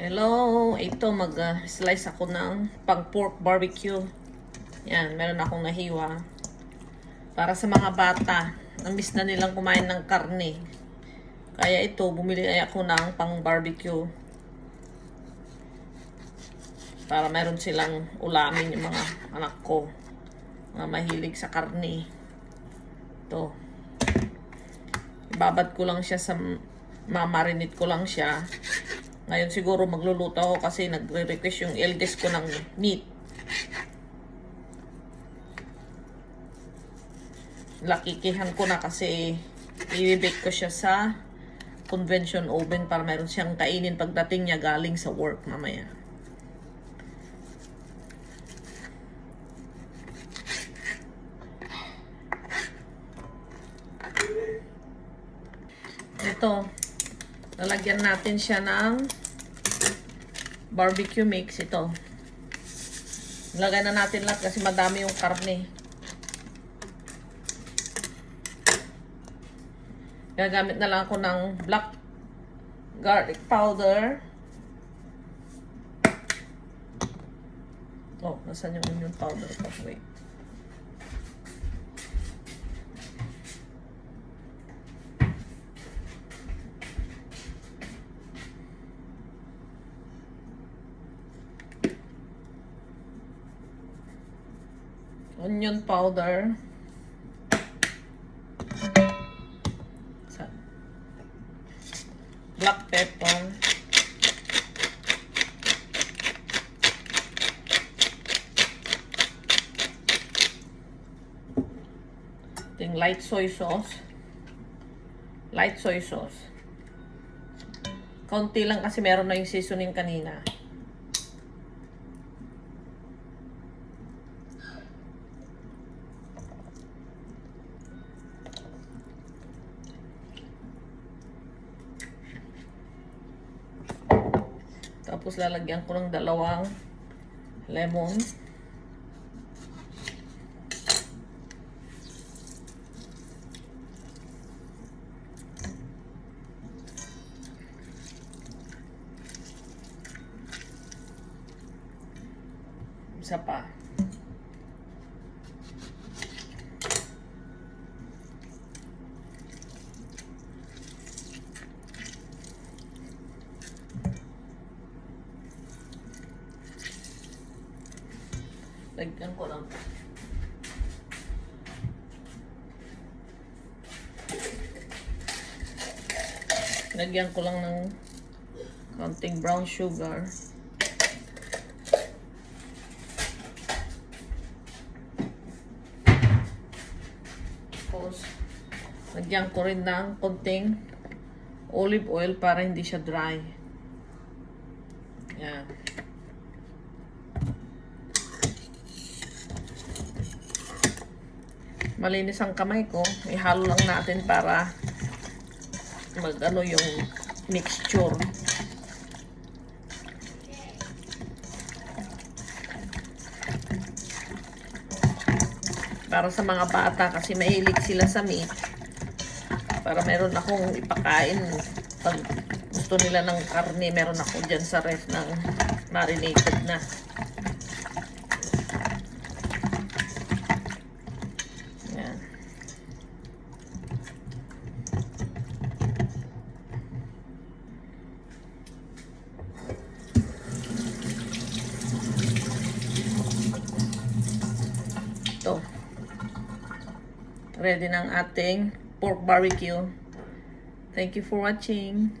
Hello, ito mag-slice ako ng pang pork barbecue. Yan, meron akong nahiwa. Para sa mga bata, namiss na nilang kumain ng karne. Kaya ito, bumili ay ako ng pang barbecue. Para meron silang ulamin yung mga anak ko. Mga mahilig sa karne. Ito. Ibabad ko lang siya sa mamarinate ko lang siya. Ngayon siguro magluluto ako kasi nagre-request yung eldest ko ng meat. Lakikihan ko na kasi i-bake ko siya sa convention oven para meron siyang kainin pagdating niya galing sa work mamaya. Ito, lalagyan natin siya ng barbecue mix ito. Lagay na natin lahat kasi madami yung karne. Gagamit na lang ako ng black garlic powder. Oh, nasan yung onion powder ko? Wait. Onion powder. Black pepper. Ting light soy sauce. Light soy sauce. Konti lang kasi meron na yung seasoning kanina. Tapos lalagyan ko ng dalawang lemon. Isa pa. Lagyan ko lang. Lagyan ko lang ng konting brown sugar. Tapos, lagyan ko rin ng konting olive oil para hindi siya dry. Yan. Malinis ang kamay ko. Ihalo lang natin para mag ano yung mixture. Para sa mga bata kasi mahilig sila sa meat. Para meron akong ipakain pag gusto nila ng karne, meron ako dyan sa ref ng marinated na. Yan. Ito. Ready ng ating pork barbecue. Thank you for watching.